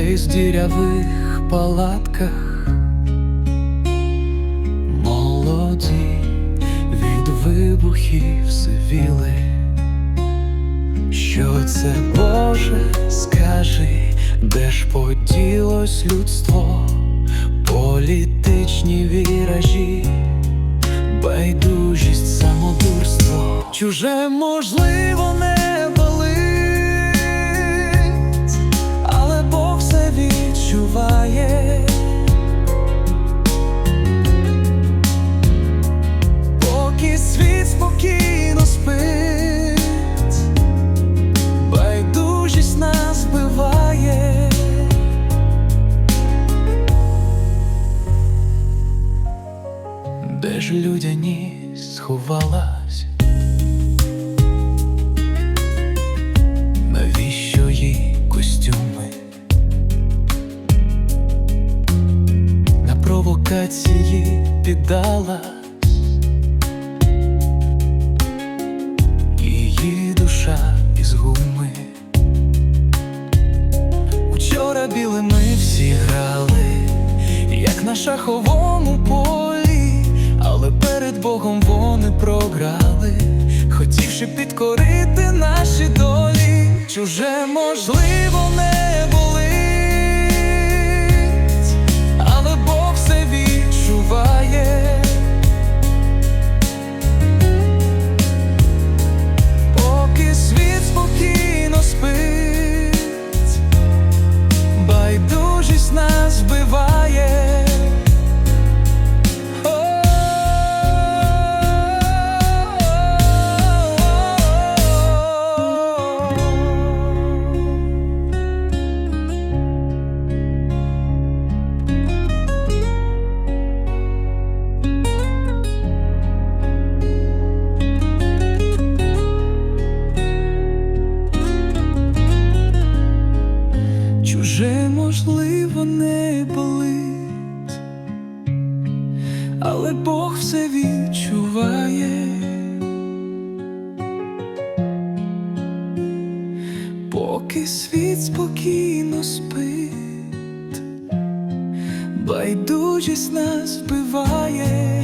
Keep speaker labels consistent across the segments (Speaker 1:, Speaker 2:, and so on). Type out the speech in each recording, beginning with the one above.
Speaker 1: десь дірявих палатках молоді від вибухів сивіли. Що це Боже, скажи, де ж поділось людство, політичні віражі, байдужість, самодурство, чуже можливо не Де ж людяність сховалась? Навіщо їй костюми? На провокації піддалась Її душа із гуми. Учора білими всі грали, як на шаховому підкорити наші долі, чуже можливо можливо не болить, але Бог все відчуває. Поки світ спокійно спить, байдужість нас вбиває.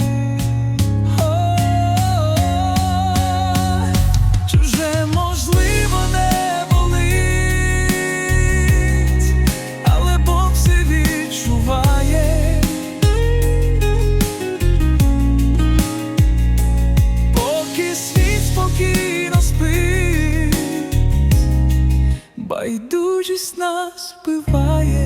Speaker 1: байдужість нас вбиває.